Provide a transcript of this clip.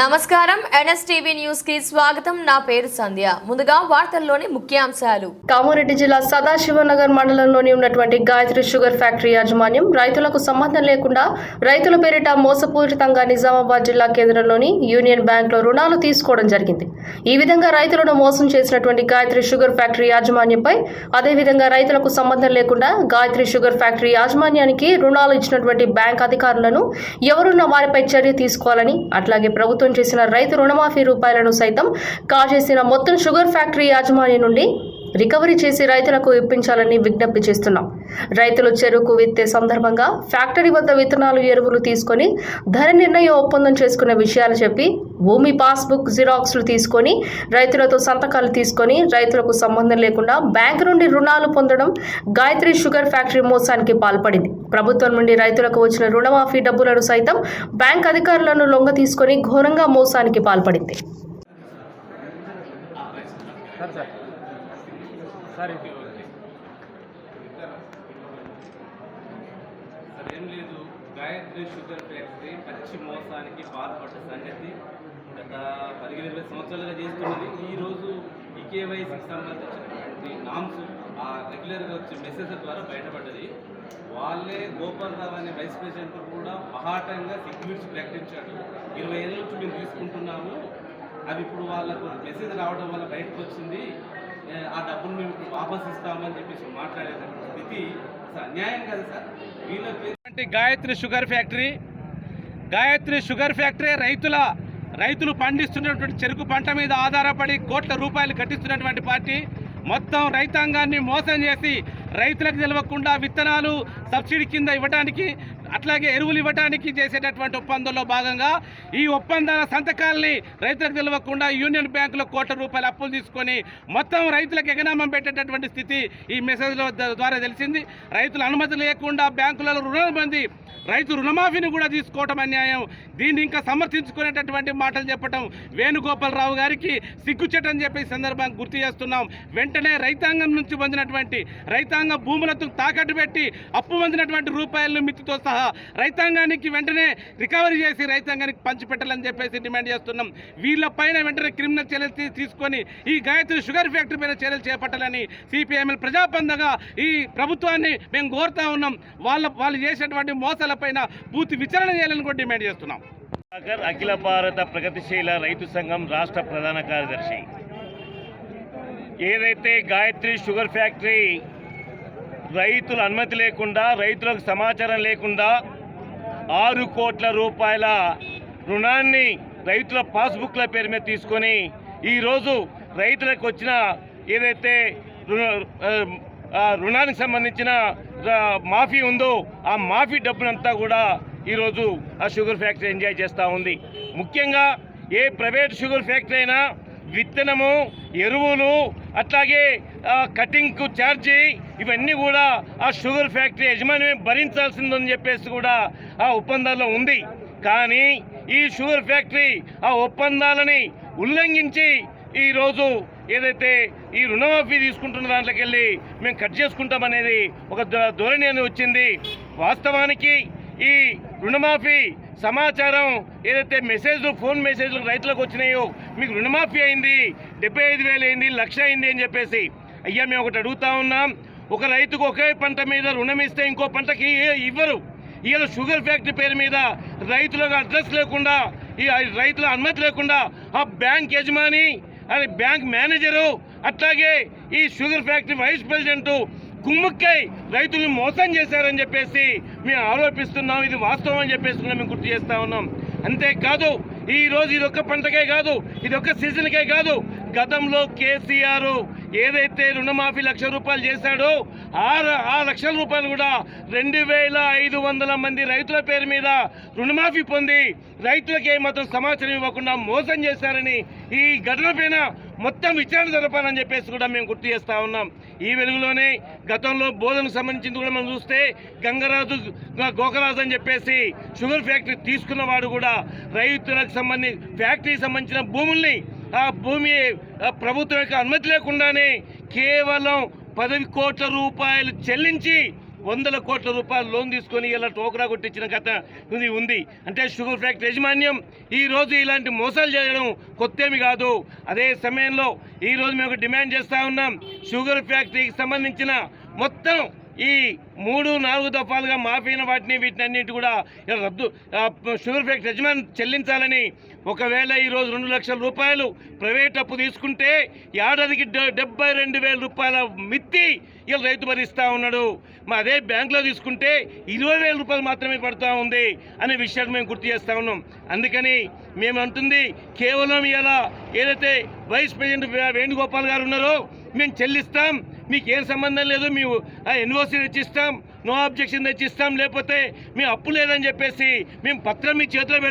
నమస్కారం. ఎన్ఎస్టీవీ న్యూస్కి స్వాగతం. నా పేరు సంధ్య. ముందుగా వార్తల్లోని ముఖ్యాంశాలు. కామారెడ్డి జిల్లా సదాశివనగర్ మండలంలోని ఉన్నటువంటి గాయత్రి షుగర్ ఫ్యాక్టరీ యాజమాన్యం రైతులకు సంబంధం లేకుండా రైతుల పేరిట మోసపూరితంగా నిజామాబాద్ జిల్లా కేంద్రంలోని యూనియన్ బ్యాంక్లో రుణాలు తీసుకోవడం జరిగింది. ఈ విధంగా రైతులను మోసం చేసినటువంటి గాయత్రి షుగర్ ఫ్యాక్టరీ యాజమాన్యంపై అదేవిధంగా రైతులకు సంబంధం లేకుండా గాయత్రి షుగర్ ఫ్యాక్టరీ యాజమాన్యానికి రుణాలు ఇచ్చినటువంటి బ్యాంక్ అధికారులను ఎవరున్న వారిపై చర్య తీసుకోవాలని అట్లాగే ప్రభుత్వం చేసిన రైతు రుణమాఫీ రూపాయలను సైతం కాజేసిన మొత్తం షుగర్ ఫ్యాక్టరీ యాజమాన్యం నుండి రికవరీ చేసి రైతులకు ఇప్పించాలని విజ్ఞప్తి చేస్తున్నాం. రైతులు చెరుకు విత్తే సందర్భంగా ఫ్యాక్టరీ వద్ద విత్తనాలు ఎరువులు తీసుకొని ధర నిర్ణయ ఒప్పందం చేసుకునే విషయాలు చెప్పి భూమి పాస్బుక్ జిరాక్స్లు తీసుకొని రైతులతో సంతకాలు తీసుకొని రైతులకు సంబంధం లేకుండా బ్యాంకు నుండి రుణాలు పొందడం గాయత్రి షుగర్ ఫ్యాక్టరీ మోసానికి పాల్పడింది. ప్రభుత్వం నుండి రైతులకు వచ్చిన రుణమాఫీ డబ్బులను సైతం బ్యాంక్ అధికారులను లొంగ తీసుకొని ఘోరంగా మోసానికి పాల్పడింది. సార్ సార్ సార్ సార్ ఏం లేదు. గాయత్రి షుగర్ ఫ్యాక్టరీ పచ్చి మోసానికి పాల్పడ్డ సంగతి గత పదిహేను ఇరవై సంవత్సరాలుగా చేస్తున్నది. ఈరోజు ఈ కేవైసీకి సంబంధించినటువంటి నామ్స్ ఆ రెగ్యులర్గా వచ్చే మెసేజ్ ద్వారా బయటపడ్డది. వాళ్ళే గోపాలరావు అనే వైస్ ప్రెసిడెంట్ కూడా మహాటంగా సెక్యూరిటీ ప్రకటించాడు. ఇరవై ఏళ్ళ నుంచి మేము తీసుకుంటున్నాము. అవి ఇప్పుడు వాళ్ళకు మెసేజ్ రావడం వల్ల బయటకు వచ్చింది. ఆ డబ్బులు మేము వాపస్ ఇస్తామని చెప్పేసి మాట్లాడే స్థితి. అన్యాయం కదా సార్? వీళ్ళకి అంటే Gayatri sugar factory Gayatri sugar factory రైతుల రైతులు పండిస్తున్నటువంటి చెరుకు పంట మీద ఆధారపడి కోట్ల రూపాయలు కట్టిస్తున్నటువంటి పార్టీ మొత్తం రైతాంగాన్ని మోసం చేసి రైతులకు తెలియకుండా విత్తనాలు సబ్సిడీ కింద ఇవ్వడానికి అట్లాగే ఎరువులు ఇవ్వడానికి చేసేటటువంటి ఒప్పందంలో భాగంగా ఈ ఒప్పందాల సంతకాల్ని రైతులకు తెలియకుండా యూనియన్ బ్యాంకులో కోట్ల రూపాయల అప్పులు తీసుకొని మొత్తం రైతులకు ఎగనామం పెట్టేటటువంటి స్థితి ఈ మెసేజ్ల ద్వారా తెలిసింది. రైతుల అనుమతి లేకుండా బ్యాంకులలో రుణాలు పొంది రైతు రుణమాఫీని కూడా తీసుకోవటం అన్యాయం. దీన్ని ఇంకా సమర్థించుకునేటటువంటి మాటలు చెప్పటం వేణుగోపాలరావు గారికి సిగ్గుచెట్టని చెప్పి చెప్పే సందర్భంగా గుర్తు చేస్తున్నాం. వెంటనే రైతాంగం నుంచి పొందినటువంటి రైతాంగ భూములతో తాకట్టు పెట్టి అప్పు పొందినటువంటి రూపాయలను మిత్తితో సహా రైతాంగానికి వెంటనే రికవరీ చేసి రైతాంగానికి పంచిపెట్టాలని చెప్పేసి డిమాండ్ చేస్తున్నాం. వీళ్ళపైన వెంటనే క్రిమినల్ చర్యలు తీసుకొని ఈ గాయత్రి షుగర్ ఫ్యాక్టరీ పైన చర్యలు చేపట్టాలని సిపిఐఎంఎల్ ప్రజాబంధంగా ఈ ప్రభుత్వాన్ని మేము కోరుతా ఉన్నాం. వాళ్ళ వాళ్ళు చేసేటువంటి మోసాలపైన పూర్తి విచారణ చేయాలని కూడా డిమాండ్ చేస్తున్నాం. అఖిల భారత ప్రగతిశీల రైతు సంఘం రాష్ట్ర ప్రధాన కార్యదర్శి. ఏదైతే గాయత్రి షుగర్ ఫ్యాక్టరీ రైతుల అనుమతి లేకుండా రైతులకు సమాచారం లేకుండా ఆరు కోట్ల రూపాయల రుణాన్ని రైతుల పాస్బుక్ల పేరు మీద తీసుకొని ఈరోజు రైతులకు వచ్చిన ఏదైతే రుణ- రుణానికి సంబంధించిన మాఫీ ఉందో ఆ మాఫీ డబ్బునంతా కూడా ఈరోజు ఆ షుగర్ ఫ్యాక్టరీ ఎంజాయ్ చేస్తూ ఉంది. ముఖ్యంగా ఏ ప్రైవేట్ షుగర్ ఫ్యాక్టరీ అయినా విత్తనము ఎరువులు అట్లాగే కటింగ్కు ఛార్జీ ఇవన్నీ కూడా ఆ షుగర్ ఫ్యాక్టరీ యజమాని భరించాల్సిందని చెప్పేసి కూడా ఆ ఒప్పందాల్లో ఉంది. కానీ ఈ షుగర్ ఫ్యాక్టరీ ఆ ఒప్పందాలని ఉల్లంఘించి ఈరోజు ఏదైతే ఈ రుణమాఫీ తీసుకుంటున్న దాంట్లోకి వెళ్ళి మేము కట్ చేసుకుంటామనేది ఒక ధోరణి అని వచ్చింది. వాస్తవానికి ఈ రుణమాఫీ సమాచారం ఏదైతే మెసేజ్లు ఫోన్ మెసేజ్లు రైతులకు వచ్చినాయో మీకు రుణమాఫీ అయింది డెబ్బై ఐదు వేలు అయింది లక్ష అయింది అని చెప్పేసి అయ్యా మేము ఒకటి అడుగుతా ఉన్నాం. ఒక రైతుకు ఒకే పంట మీద రుణం ఇస్తే ఇంకో పంటకి ఇవ్వరు. ఇవాళ షుగర్ ఫ్యాక్టరీ పేరు మీద రైతులకు అడ్రస్ లేకుండా ఈ రైతుల అనుమతి లేకుండా ఆ బ్యాంక్ యజమాని అది బ్యాంక్ మేనేజరు అట్లాగే ఈ షుగర్ ఫ్యాక్టరీ వైస్ ప్రెసిడెంట్ కుమ్ముక్కై రైతులను మోసం చేశారని చెప్పేసి మేము ఆరోపిస్తున్నాం. ఇది వాస్తవం అని చెప్పేసి కూడా మేము గుర్తు చేస్తూ ఉన్నాం. అంతేకాదు ఈ రోజు ఇది ఒక్క పంటకే కాదు ఇది ఒక్క సీజన్కే కాదు గతంలో కేసీఆర్ ఏదైతే రుణమాఫీ లక్ష రూపాయలు చేశాడో ఆ ఆ లక్షల రూపాయలు కూడా రెండు వేల ఐదు వందల మంది రైతుల పేరు మీద రుణమాఫీ పొంది రైతులకు ఏమాత్రం సమాచారం ఇవ్వకుండా మోసం చేశారని ఈ ఘటన పైన మొత్తం విచారణ జరపాలని చెప్పేసి కూడా మేము గుర్తు చేస్తా ఉన్నాం. ఈ వెలుగులోనే గతంలో బోధనకు సంబంధించింది కూడా మనం చూస్తే గంగరాజు గోకరాజు అని చెప్పేసి షుగర్ ఫ్యాక్టరీ తీసుకున్నవాడు కూడా రైతులకు సంబంధించి ఫ్యాక్టరీకి సంబంధించిన భూముల్ని ఆ భూమి ప్రభుత్వం యొక్క అనుమతి లేకుండానే కేవలం పదవి కోట్ల రూపాయలు చెల్లించి వందల కోట్ల రూపాయలు లోన్ తీసుకొని ఇలా టోకరా కొట్టించిన కథ ఇది ఉంది. అంటే షుగర్ ఫ్యాక్టరీ యాజమాన్యం ఈరోజు ఇలాంటి మోసాలు చేయడం కొత్తేమి కాదు. అదే సమయంలో ఈరోజు మేము ఒక డిమాండ్ చేస్తూ ఉన్నాం. షుగర్ ఫ్యాక్టరీకి సంబంధించిన మొత్తం ఈ మూడు నాలుగు దఫాలుగా మాఫీ అయిన వాటిని వీటిని అన్నింటి కూడా రద్దు షుగర్ ఫ్యాక్టరీ యజమాని చెల్లించాలని ఒకవేళ ఈరోజు రెండు లక్షల రూపాయలు ప్రైవేట్ అప్పు తీసుకుంటే ఏడాదికి డె- డెబ్బై రెండు వేల రూపాయల మిత్తి ఇలా రైతు భరిస్తూ ఉన్నాడు. మా అదే బ్యాంకులో తీసుకుంటే ఇరవై వేల రూపాయలు మాత్రమే పడుతూ ఉంది అనే విషయాన్ని మేము గుర్తు చేస్తూ ఉన్నాం. అందుకని మేము అంటుంది కేవలం ఇలా ఏదైతే వైస్ ప్రెసిడెంట్ వేణుగోపాల్ గారు ఉన్నారో మేము చెల్లిస్తాం. మీకు ఏం సంబంధం లేదు మేము ఎన్ఓసీ తెచ్చిస్తాం నో అబ్జెక్షన్ తెచ్చిస్తాం లేకపోతే మేము అప్పు లేదని చెప్పేసి మేము పత్రం మీ చేతిలో